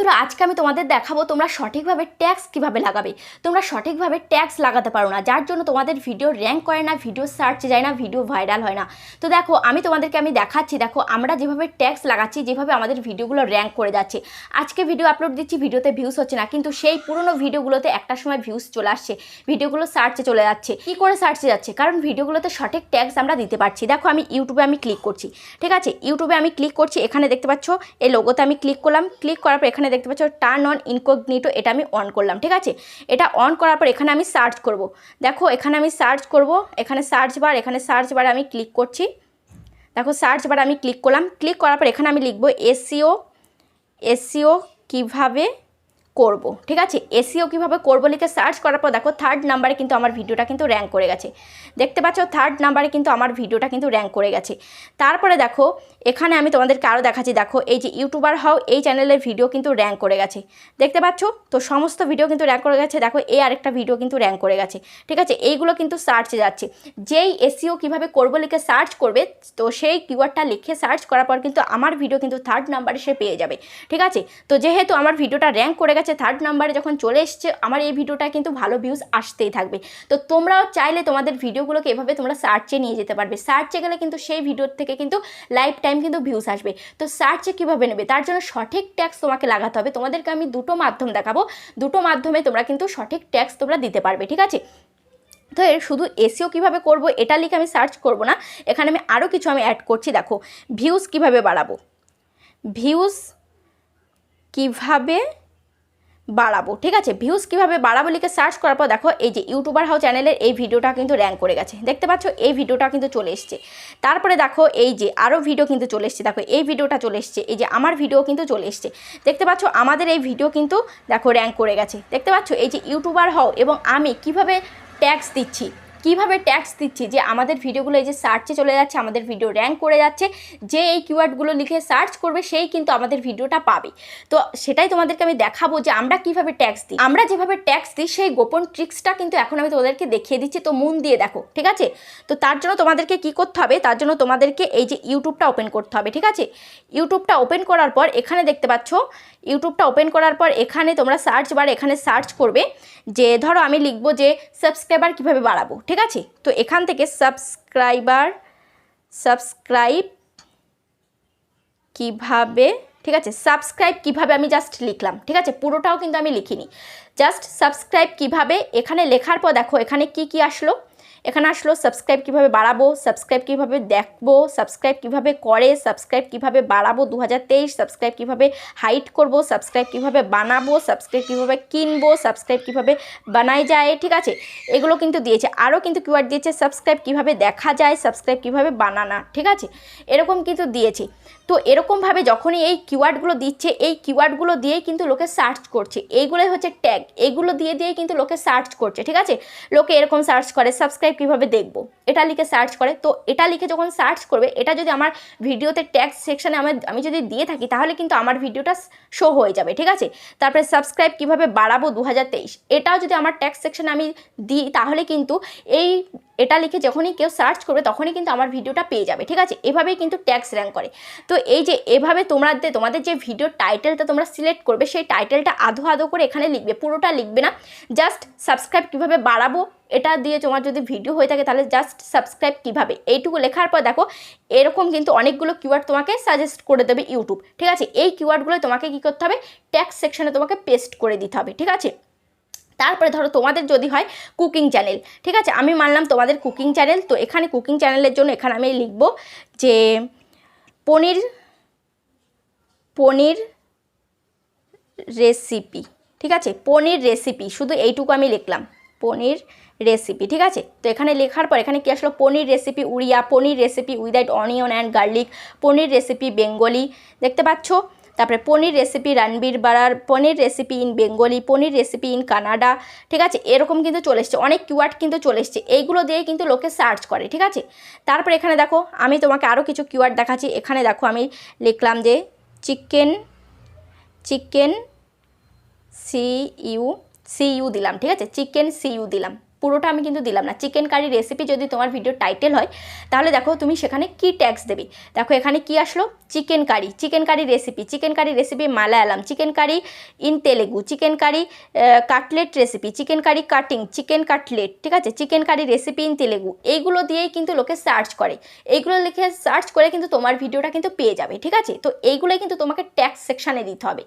বন্ধুরা, আজকে আমি তোমাদের দেখাবো তোমরা সঠিকভাবে ট্যাক্স কীভাবে লাগাবে। তোমরা সঠিকভাবে ট্যাক্স লাগাতে পারো না, যার জন্য তোমাদের ভিডিও র্যাঙ্ক করে না ভিডিও সার্চ যায় না ভিডিও ভাইরাল হয় না। তো দেখো, আমি তোমাদেরকে আমি দেখাচ্ছি, দেখো, আমরা যেভাবে ট্যাক্স লাগাচ্ছি, যেভাবে আমাদের ভিডিওগুলো র্যাঙ্ক করে যাচ্ছে। আজকে ভিডিও আপলোড দিচ্ছি ভিডিওতে ভিউস হচ্ছে না, কিন্তু সেই পুরনো ভিডিওগুলোতে একটা সময় ভিউস চলে আসছে ভিডিওগুলো সার্চে চলে যাচ্ছে। কী করে সার্চে যাচ্ছে? কারণ ভিডিওগুলোতে সঠিক ট্যাক্স আমরা দিতে পারছি। দেখো, আমি ইউটিউবে আমি ক্লিক করছি, ঠিক আছে? ইউটিউবে আমি ক্লিক করছি, এখানে দেখতে পাচ্ছ, এই লোগোতে আমি ক্লিক করলাম ক্লিক করার পর এখানে দেখতে পাচ্ছ টার্ন অন ইনকগনিটো এটা আমি অন করলাম, ঠিক আছে? এটা অন করার পর এখানে আমি সার্চ করব। দেখো, এখানে আমি সার্চ করব, এখানে সার্চ বার এখানে সার্চ বারে আমি ক্লিক করছি। দেখো সার্চ বারে আমি ক্লিক করলাম ক্লিক করার পর এখানে আমি লিখব এসিও এসিও কীভাবে করব, ঠিক আছে? এসিও কীভাবে করব লিখে সার্চ করার পর দেখো থার্ড নাম্বারে কিন্তু আমার ভিডিওটা কিন্তু র্যাঙ্ক করে গেছে। দেখতে পাচ্ছ থার্ড নাম্বারে কিন্তু আমার ভিডিওটা কিন্তু র্যাঙ্ক করে গেছে। তারপরে দেখো, এখানে আমি তোমাদেরকে আরও দেখাচ্ছি, দেখো এই যে ইউটিউবার হও, এই চ্যানেলের ভিডিও কিন্তু র্যাঙ্ক করে গেছে। দেখতে পাচ্ছ? তো সমস্ত ভিডিও কিন্তু র্যাঙ্ক করে গেছে, দেখো এই আরেকটা ভিডিও কিন্তু র্যাঙ্ক করে গেছে, ঠিক আছে? এইগুলো কিন্তু সার্চে যাচ্ছে। যেই এসিও কীভাবে করব লিখে সার্চ করবে, তো সেই কিওয়ার্ডটা লিখে সার্চ করার পর কিন্তু আমার ভিডিও কিন্তু থার্ড নাম্বারে সে পেয়ে যাবে, ঠিক আছে? তো যেহেতু আমার ভিডিওটা র্যাঙ্ক করে গেছে থার্ড নাম্বারে যখন চলে এসছে, আমার এই ভিডিওটা কিন্তু ভালো ভিউজ আসতেই থাকবে। তো তোমরাও চাইলে তোমাদের ভিডিওগুলোকে এভাবে তোমরা সার্চে নিয়ে যেতে পারবে। সার্চে গেলে কিন্তু সেই ভিডিওর থেকে কিন্তু লাইফ টাইম কিন্তু ভিউজ আসবে। তো সার্চে কীভাবে নেবে? তার জন্য সঠিক ট্যাক্স তোমাকে লাগাতে হবে। তোমাদেরকে আমি দুটো মাধ্যম দেখাবো। দুটো মাধ্যমে তোমরা কিন্তু সঠিক ট্যাক্স তোমরা দিতে পারবে, ঠিক আছে? তো এর শুধু এসিও কীভাবে করব, এটা লিখে আমি সার্চ করব না। এখানে আমি আরও কিছু আমি অ্যাড করছি, দেখো। ভিউজ কীভাবে বাড়াবো? ভিউজ কীভাবে বাড়াবো, ঠিক আছে? ভিউজ কীভাবে বাড়াবো লিখে সার্চ করার পর দেখো, এই যে ইউটিউবার হাউ চ্যানেলের এই ভিডিওটা কিন্তু র্যাঙ্ক করে গেছে। দেখতে পাচ্ছ, এই ভিডিওটা কিন্তু চলে এসছে। তারপরে দেখো, এই যে আরও ভিডিও কিন্তু চলে এসছে। দেখো, এই ভিডিওটা চলে এসছে। এই যে আমার ভিডিও কিন্তু চলে এসছে। দেখতে পাচ্ছ, আমাদের এই ভিডিও কিন্তু দেখো র্যাঙ্ক করে গেছে। দেখতে পাচ্ছ, এই যে ইউটিউবার হও এবং আমি কীভাবে ট্যাক্স দিচ্ছি? কীভাবে ট্যাক্স দিচ্ছি? যে আমাদের ভিডিওগুলো এই যে সার্চে চলে যাচ্ছে, আমাদের ভিডিও র্যাঙ্ক করে যাচ্ছে, যে এই কিওয়ার্ডগুলো লিখে সার্চ করবে, সেই কিন্তু আমাদের ভিডিওটা পাবে। তো সেটাই তোমাদেরকে আমি দেখাবো যে আমরা কীভাবে ট্যাক্স দিই। আমরা যেভাবে ট্যাক্স দিই, সেই গোপন ট্রিক্সটা কিন্তু এখন আমি তোমাদেরকে দেখিয়ে দিচ্ছি। তো মন দিয়ে দেখো, ঠিক আছে? তো তার জন্য তোমাদেরকে কি করতে হবে? তার জন্য তোমাদেরকে এই যে ইউটিউবটা ওপেন করতে হবে, ঠিক আছে? ইউটিউবটা ওপেন করার পর এখানে দেখতে পাচ্ছ ইউটিউবটা ওপেন করার পর এখানে তোমরা সার্চ বার এখানে সার্চ করবে, যে ধরো আমি লিখব যে সাবস্ক্রাইবার কীভাবে বাড়াবো ঠিক আছে? তো এখান থেকে সাবস্ক্রাইবার সাবস্ক্রাইব কীভাবে, ঠিক আছে? সাবস্ক্রাইব কীভাবে আমি জাস্ট লিখলাম, ঠিক আছে? পুরোটাও কিন্তু আমি লিখিনি। জাস্ট সাবস্ক্রাইব কীভাবে? এখানে লেখার পর দেখো, এখানে কি কি আসলো? এখানে আসলো সাবস্ক্রাইব কীভাবে বাড়াবো সাবস্ক্রাইব কীভাবে দেখব সাবস্ক্রাইব কীভাবে করে সাবস্ক্রাইব কীভাবে বাড়াবো দু হাজার তেইশ সাবস্ক্রাইব কীভাবে হাইট করব সাবস্ক্রাইব কীভাবে বানাবো সাবস্ক্রাইব কীভাবে কিনবো সাবস্ক্রাইব কীভাবে বানাই যায় ঠিক আছে এগুলো কিন্তু দিয়েছে আরও কিন্তু কিওয়ার্ড দিয়েছে সাবস্ক্রাইব কীভাবে দেখা যায় সাবস্ক্রাইব কীভাবে বানানা ঠিক আছে এরকম কিন্তু দিয়েছে তো এরকমভাবে যখনই এই কিওয়ার্ডগুলো দিচ্ছে এই কিওয়ার্ডগুলো দিয়েই কিন্তু লোকে সার্চ করছে এইগুলোই হচ্ছে ট্যাগ এইগুলো দিয়ে দিয়েই কিন্তু লোকে সার্চ করছে ঠিক আছে লোকে এরকম সার্চ করে সাবস্ক্রাইব কীভাবে দেখব? এটা লিখে সার্চ করে। তো এটা লিখে যখন সার্চ করবে, এটা যদি আমার ভিডিওতে ট্যাক্স সেকশানে আমার, আমি যদি দিয়ে থাকি, তাহলে কিন্তু আমার ভিডিওটা শো হয়ে যাবে, ঠিক আছে? তারপরে সাবস্ক্রাইব কীভাবে বাড়াবো দু হাজার তেইশ? এটাও যদি আমার ট্যাক্স সেকশানে আমি দিই, তাহলে কিন্তু এই এটা লিখে যখনই কেউ সার্চ করবে, তখনই কিন্তু আমার ভিডিওটা পেয়ে যাবে, ঠিক আছে? এভাবেই কিন্তু ট্যাক্স র্যাঙ্ক করে। তো এই যে এভাবে তোমরা তোমাদের যে ভিডিও টাইটেলটা তোমরা সিলেক্ট করবে, সেই টাইটেলটা আধো আধো করে এখানে লিখবে, পুরোটা লিখবে না। জাস্ট সাবস্ক্রাইব কীভাবে বাড়াবো, এটা দিয়ে তোমার যদি ভিডিও হয়ে থাকে, তাহলে জাস্ট সাবস্ক্রাইব কীভাবে? এইটুকু লেখার পর দেখো, এরকম কিন্তু অনেকগুলো কিওয়ার্ড তোমাকে সাজেস্ট করে দেবে ইউটিউব ঠিক আছে? এই কিওয়ার্ডগুলো তোমাকে কী করতে হবে? ট্যাক্স সেকশনে তোমাকে পেস্ট করে দিতে হবে, ঠিক আছে? তারপরে ধরো তোমাদের যদি হয় কুকিং চ্যানেল ঠিক আছে? আমি মানলাম তোমাদের কুকিং চ্যানেল তো এখানে কুকিং চ্যানেলের জন্য এখানে আমি লিখব যে পনির পনির রেসিপি ঠিক আছে? পনির রেসিপি শুধু এইটুকু আমি লিখলাম, পনির রেসিপি ঠিক আছে? তো এখানে লেখার পর এখানে কি আসলো? Paneer recipe Oriya, paneer recipe without onion and garlic paneer recipe Bengali দেখতে পাচ্ছ? তারপরে paneer recipe Ranveer Brar, paneer recipe in Bengali paneer recipe in Canada ঠিক আছে? এরকম কিন্তু চলে এসছে, অনেক কিওয়ার্ড কিন্তু চলে এসছে। এইগুলো দিয়ে কিন্তু লোকে সার্চ করে, ঠিক আছে? তারপরে এখানে দেখো, আমি তোমাকে আরও কিছু কিওয়ার্ড দেখাচ্ছি। এখানে দেখো, আমি লিখলাম যে chicken chicken C U C U দিলাম, ঠিক আছে? চিকেন সি ইউ দিলাম। পুরোটা আমি কিন্তু দিলাম না। চিকেন কারি রেসিপি যদি তোমার ভিডিও টাইটেল হয়, তাহলে দেখো তুমি সেখানে কি ট্যাক্স দেবে। দেখো এখানে কি আসলো? Chicken curry chicken curry recipe chicken curry recipe Malayalam chicken curry in Telugu chicken curry cutlet recipe chicken curry cutting chicken cutlet ঠিক আছে? Chicken curry recipe in Telugu, এইগুলো দিয়েই কিন্তু লোকে সার্চ করে। এইগুলো লিখে সার্চ করে কিন্তু তোমার ভিডিওটা কিন্তু পেয়ে যাবে, ঠিক আছে? তো এইগুলোই কিন্তু তোমাকে ট্যাক্স সেকশানে দিতে হবে।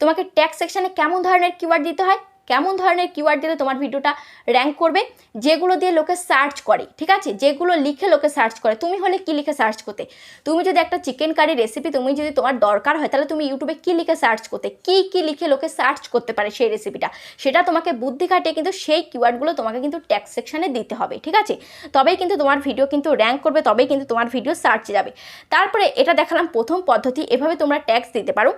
তোমাকে ট্যাক্স সেকশানে কেমন ধরনের কিওয়ার্ড দিতে হয়? কেমন ধরনের কিওয়ার্ড দিলে তোমার ভিডিওটা র্যাঙ্ক করবে, যেগুলো দিয়ে লোকে সার্চ করে, ঠিক আছে? যেগুলো লিখে লোকে সার্চ করে। তুমি হলে কি লিখে সার্চ করতে? তুমি যদি একটা চিকেন কারি রেসিপি তুমি যদি তোমার দরকার হয়, তাহলে তুমি ইউটিউবে কি লিখে সার্চ করতে? কি কি লিখে লোকে সার্চ করতে পারে সেই রেসিপিটা সেটা তোমাকে বুদ্ধি খাটিয়ে কিন্তু সেই কিওয়ার্ডগুলো তোমাকে কিন্তু ট্যাক্স সেকশানে দিতে হবে, ঠিক আছে? তবেই কিন্তু তোমার ভিডিও কিন্তু র্যাঙ্ক করবে, তবেই কিন্তু তোমার ভিডিও সার্চে যাবে। তারপরে এটা দেখালাম প্রথম পদ্ধতি, এভাবে তোমরা ট্যাক্স দিতে পারো।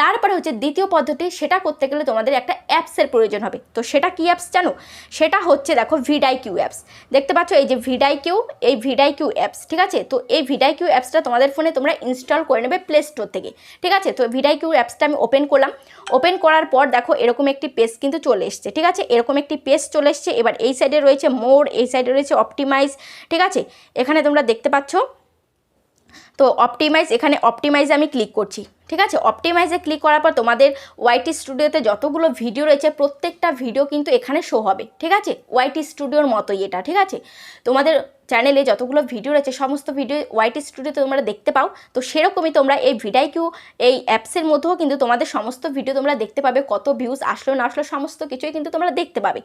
তারপরে হচ্ছে দ্বিতীয় পদ্ধতি, সেটা করতে গেলে তোমাদের একটা অ্যাপসের প্রয়োজন হবে। তো সেটা কি অ্যাপস জানো? সেটা হচ্ছে দেখো ভিডাই কিউ অ্যাপস দেখতে পাচ্ছ এই যে ভিডাই কিউ এই ভিডাই কিউ অ্যাপস ঠিক আছে? তো এই ভিডাই কিউ অ্যাপসটা তোমাদের ফোনে তোমরা ইনস্টল করে নেবে প্লে স্টোর থেকে, ঠিক আছে? তো ভিডাই কিউ অ্যাপসটা আমি ওপেন করলাম। ওপেন করার পর দেখো এরকম একটি পেজ কিন্তু চলে এসছে, ঠিক আছে? এরকম একটি পেজ চলে এসছে। এবার এই সাইডে রয়েছে মোর এই সাইডে রয়েছে অপটিমাইজ ঠিক আছে? এখানে তোমরা দেখতে পাচ্ছ তো অপটিমাইজ এখানে অপটিমাইজে আমি ক্লিক করছি, ঠিক আছে? অপটিমাইজে ক্লিক করার পর তোমাদের ওয়াইটি স্টুডিওতে যতগুলো ভিডিও রয়েছে, প্রত্যেকটা ভিডিও কিন্তু এখানে শো হবে, ঠিক আছে? ওয়াইটি স্টুডিওর মতোই এটা, ঠিক আছে? তোমাদের চ্যানেলে যতগুলো ভিডিও রয়েছে, সমস্ত ভিডিও ওয়াইটি স্টুডিওতে তোমরা দেখতে পাও। তো সেরকমই তোমরা এই ভিডাই কিউ এই অ্যাপসের মধ্যেও কিন্তু তোমাদের সমস্ত ভিডিও তোমরা দেখতে পাবে, কত ভিউজ আসলো, না আসলো, সমস্ত কিছুই কিন্তু তোমরা দেখতে পাবে।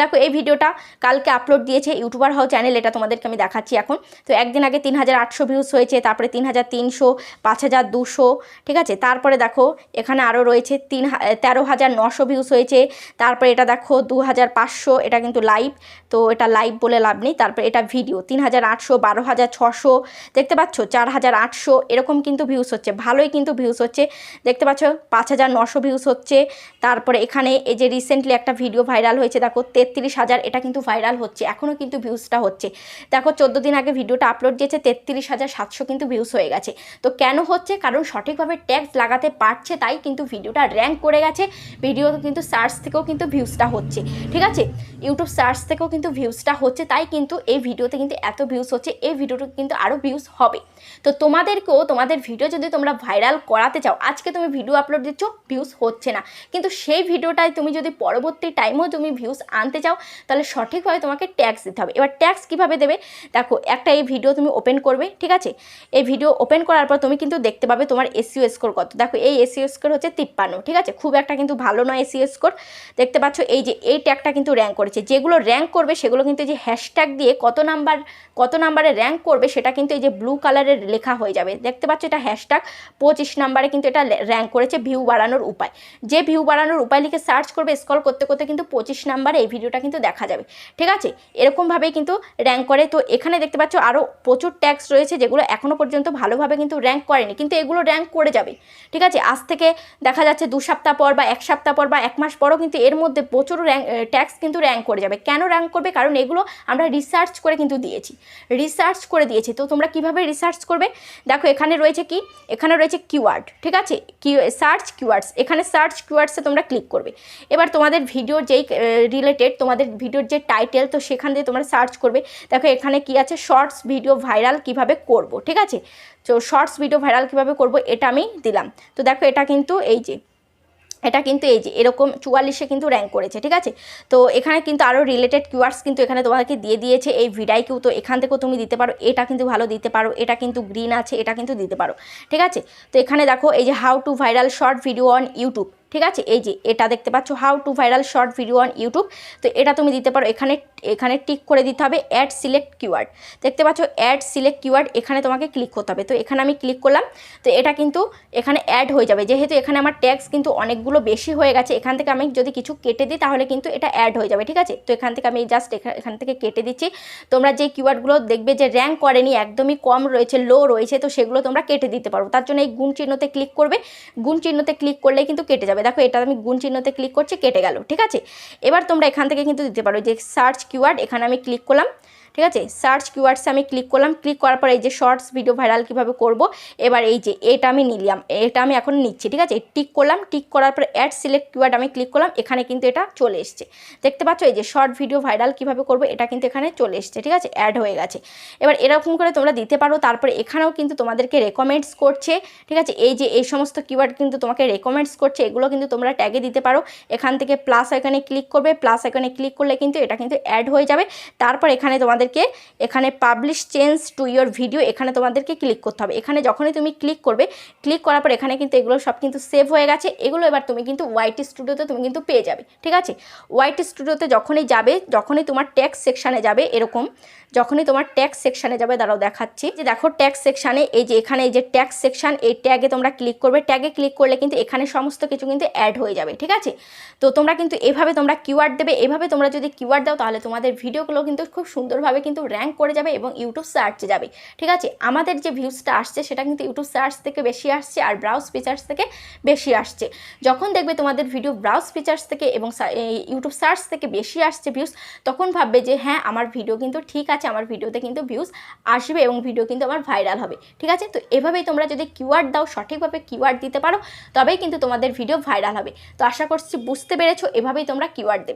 দেখো, এই ভিডিওটা কালকে আপলোড দিয়েছে ইউটিউবার হও চ্যানেল এটা তোমাদেরকে আমি দেখাচ্ছি এখন। তো একদিন আগে তিন হাজার আটশো ভিউজ হয়েছে, তারপরে তিন হাজার তিনশো, পাঁচ হাজার দুশো, ঠিক আছে? তারপরে দেখো, এখানে আরও রয়েছে তিন তেরো হাজার নশো ভিউজ হয়েছে। তারপরে এটা দেখো দু হাজার পাঁচশো, এটা কিন্তু লাইভ তো এটা লাইভ বলে লাভ নেই। তারপরে এটা ভিডিও তিন হাজার আটশো বারো হাজার ছশো, দেখতে পাচ্ছ? চার হাজার আটশো, এরকম কিন্তু ভিউস হচ্ছে। ভালোই কিন্তু ভিউস হচ্ছে। দেখতে পাচ্ছ? পাঁচ হাজার নশো ভিউস হচ্ছে। তারপরে এখানে এই যে রিসেন্টলি একটা ভিডিও ভাইরাল হয়েছে, দেখো, তেত্রিশ হাজার, এটা কিন্তু ভাইরাল হচ্ছে। এখনও কিন্তু ভিউসটা হচ্ছে। দেখো, চোদ্দ দিন আগে ভিডিওটা আপলোড দিয়েছে, তেত্রিশ হাজার সাতশো কিন্তু ভিউস হয়ে গেছে। তো কেন হচ্ছে? কারণ সঠিকভাবে ট্যাক্স লাগাতে পারছে, তাই কিন্তু ভিডিওটা র্যাঙ্ক করে গেছে। ভিডিও কিন্তু সার্চ থেকেও কিন্তু ভিউসটা হচ্ছে। ঠিক আছে? ইউটিউব সার্চ থেকেও কিন্তু ভিউসটা হচ্ছে। তাই কিন্তু এই ভিডিওতে কিন্তু এত ভিউস হচ্ছে, এই ভিডিওটা কিন্তু আরও ভিউস হবে। তো তোমাদেরকেও তোমাদের ভিডিও যদি তোমরা ভাইরাল করাতে চাও, আজকে তুমি ভিডিও আপলোড দিচ্ছ ভিউস হচ্ছে না। কিন্তু সেই ভিডিওটায় তুমি যদি পরবর্তী টাইমেও তুমি ভিউস আনতে চাও, তাহলে সঠিকভাবে তোমাকে ট্যাক্স দিতে হবে। এবার ট্যাক্স কীভাবে দেবে? দেখো, একটা এই ভিডিও তুমি ওপেন করবে, ঠিক আছে? এই ভিডিও ওপেন করার পর তুমি কিন্তু দেখতে পাবে তোমার এসিও স্কোর কত। দেখো, এই এসিও স্কোর হচ্ছে তিপ্পান্ন, ঠিক আছে? খুব একটা কিন্তু ভালো নয় এসিও স্কোর দেখতে পাচ্ছ, এই যে, এই ট্যাগটা কিন্তু র্যাঙ্ক করেছে। যেগুলো র্যাঙ্ক করবে, সেগুলো কিন্তু যে হ্যাশট্যাগ দিয়ে কত নাম্বার কত নাম্বারে র্যাঙ্ক করবে সেটা কিন্তু এই যে ব্লু কালারের লেখা হয়ে যাবে। দেখতে পাচ্ছ এটা হ্যাশট্যাগ পঁচিশ নাম্বারে কিন্তু এটা র্যাঙ্ক করেছে ভিউ বাড়ানোর উপায়। যে ভিউ বাড়ানোর উপায় লিখে সার্চ করবে স্কল করতে করতে কিন্তু পঁচিশ নাম্বারে এই ভিডিওটা কিন্তু দেখা যাবে। ঠিক আছে? এরকমভাবেই কিন্তু র্যাঙ্ক করে। তো এখানে দেখতে পাচ্ছ আরও প্রচুর ট্যাক্স রয়েছে যেগুলো এখনও পর্যন্ত ভালোভাবে কিন্তু র্যাঙ্ক করেনি, কিন্তু এগুলো র্যাঙ্ক করে যাবে। ঠিক আছে? আজ থেকে দেখা যাচ্ছে দু সপ্তাহ পর বা এক সপ্তাহ পর বা এক মাস পরও কিন্তু এর মধ্যে প্রচুর র্যাঙ্ক ট্যাক্স কিন্তু র্যাঙ্ক করে যাবে। কেন র্যাঙ্ক করবে? কারণ এগুলো আমরা রিসার্চ করে কিন্তু দিয়েছি। রিসার্চ করে দিয়েছি। তো তোমরা কীভাবে রিসার্চ করবে? দেখো, এখানে রয়েছে কি? এখানে রয়েছে কিওয়ার্ড ঠিক আছে? কি সার্চ কিওয়ার্ডস এখানে সার্চ কিওয়ার্ডসে তোমরা ক্লিক করবে। এবার তোমাদের ভিডিওর যেই রিলেটেড তোমাদের ভিডিওর যে টাইটেল তো সেখান দিয়ে তোমরা সার্চ করবে। দেখো, এখানে কি আছে? শর্টস ভিডিও ভাইরাল কীভাবে করব, ঠিক আছে? তো শর্টস ভিডিও ভাইরাল কীভাবে করব, এটা আমি দিলাম। তো দেখো, এটা কিন্তু এই যে এটা কিন্তু এই যে এরকম চুয়াল্লিশে কিন্তু র্যাঙ্ক করেছে, ঠিক আছে? তো এখানে কিন্তু আরও রিলেটেড কিওয়ার্ডস কিন্তু এখানে তোমাকে দিয়ে দিয়েছে, এই ভিডাইকেও তো এখান থেকেও তুমি দিতে পারো, এটা কিন্তু ভালো দিতে পারো, এটা কিন্তু গ্রিন আছে, এটা কিন্তু দিতে পারো, ঠিক আছে? তো এখানে দেখো এই যে how to viral short video on YouTube ঠিক আছে? এই যে, এটা দেখতে পাচ্ছ how to viral short video on YouTube তো এটা তুমি দিতে পারো, এখানে এখানে টিক করে দিতে হবে অ্যাড সিলেক্ট কিওয়ার্ড দেখতে পাচ্ছ অ্যাড সিলেক্ট কিওয়ার্ড এখানে তোমাকে ক্লিক করতে হবে। তো এখানে আমি ক্লিক করলাম, তো এটা কিন্তু এখানে অ্যাড হয়ে যাবে। যেহেতু এখানে আমার ট্যাক্স কিন্তু অনেকগুলো বেশি হয়ে গেছে, এখান থেকে আমি যদি কিছু কেটে দিই, তাহলে কিন্তু এটা অ্যাড হয়ে যাবে, ঠিক আছে? তো এখান থেকে আমি জাস্ট এখান থেকে কেটে দিচ্ছি। তোমরা যে কিওয়ার্ডগুলো দেখবে যে র্যাঙ্ক করেনি, একদমই কম রয়েছে লো রয়েছে, তো সেগুলো তোমরা কেটে দিতে পারো। তার জন্য এই গুণ চিহ্নতে ক্লিক করবে। গুণ চিহ্নতে ক্লিক করলেই কিন্তু কেটে যাবে। দেখো এটা আমি গুণ চিহ্নতে ক্লিক করছি, কেটে গেল, ঠিক আছে? এবার তোমরা এখান থেকে কিন্তু দিতে পারো, যে সার্চ কিওয়ার্ড এখানে আমি ক্লিক করলাম। ঠিক আছে? সার্চ কিওয়ার্ডসে আমি ক্লিক করলাম ক্লিক করার পর এই যে শর্টস ভিডিও ভাইরাল কীভাবে করব, এবার এই যে এটা আমি নিলাম, এটা আমি এখন নিচ্ছি, ঠিক আছে? টিক করলাম টিক করার পর অ্যাড সিলেক্ট কিওয়ার্ড আমি ক্লিক করলাম, এখানে কিন্তু এটা চলে এসছে। দেখতে পাচ্ছ এই যে শর্ট ভিডিও ভাইরাল কীভাবে করব, এটা কিন্তু এখানে চলে এসছে, ঠিক আছে? অ্যাড হয়ে গেছে। এবার এরকম করে তোমরা দিতে পারো, তারপরে এখানেও কিন্তু তোমাদেরকে রেকমেন্ডস করছে, ঠিক আছে? এই যে এই সমস্ত কিওয়ার্ড কিন্তু তোমাকে রেকমেন্ডস করছে, এগুলো কিন্তু তোমরা ট্যাগে দিতে পারো। এখান থেকে প্লাস এখানে ক্লিক করবে প্লাস এখানে ক্লিক করলে কিন্তু এটা কিন্তু অ্যাড হয়ে যাবে। তারপর এখানে তোমাদেরকে এখানে publish change to your video এখানে তোমাদেরকে ক্লিক করতে হবে। এখানে যখনই তুমি ক্লিক করবে ক্লিক করার পর এখানে কিন্তু এগুলো সব কিন্তু সেভ হয়ে গেছে। এগুলো এবার তুমি কিন্তু ওয়াইটি স্টুডিওতে তুমি কিন্তু পেয়ে যাবে, ঠিক আছে? ওয়াইটি স্টুডিওতে যখনই যাবে, যখনই তোমার ট্যাক্স সেকশানে যাবে, এরকম যখনই তোমার ট্যাক্স সেকশানে যাবে, দাঁড়াও দেখাচ্ছি। যে দেখো ট্যাক্স সেকশানে এই যে এখানে এই যে ট্যাক্স সেকশান এই ট্যাগে তোমরা ক্লিক করবে। ট্যাগে ক্লিক করলে কিন্তু এখানে সমস্ত কিছু কিন্তু অ্যাড হয়ে যাবে, ঠিক আছে? তো তোমরা কিন্তু এভাবে তোমরা কিওয়ার্ড দেবে, এভাবে তোমরা যদি কিওয়ার্ড দাও, তাহলে তোমাদের ভিডিওগুলো কিন্তু খুব সুন্দরভাবে কিন্তু র্যাঙ্ক করে যাবে এবং ইউটিউব সার্চে যাবে, ঠিক আছে? আমাদের যে ভিউজটা আসছে, সেটা কিন্তু ইউটিউব সার্চ থেকে বেশি আসছে আর ব্রাউজ ফিচার্স থেকে বেশি আসছে। যখন দেখবে তোমাদের ভিডিও ব্রাউজ ফিচার্স থেকে এবং ইউটিউব সার্চ থেকে বেশি আসছে ভিউজ তখন ভাববে যে হ্যাঁ আমার ভিডিও কিন্তু ঠিক আছে আমার ভিডিওতে কিন্তু ভিউজ আসবে এবং ভিডিও কিন্তু আমার ভাইরাল হবে, ঠিক আছে? তো এভাবেই তোমরা যদি কিওয়ার্ড দাও, সঠিকভাবে কিওয়ার্ড দিতে পারো, তবেই কিন্তু তোমাদের ভিডিও ভাইরাল হবে। তো আশা করছি বুঝতে পেরেছ, এভাবেই তোমরা কিওয়ার্ড দেবে।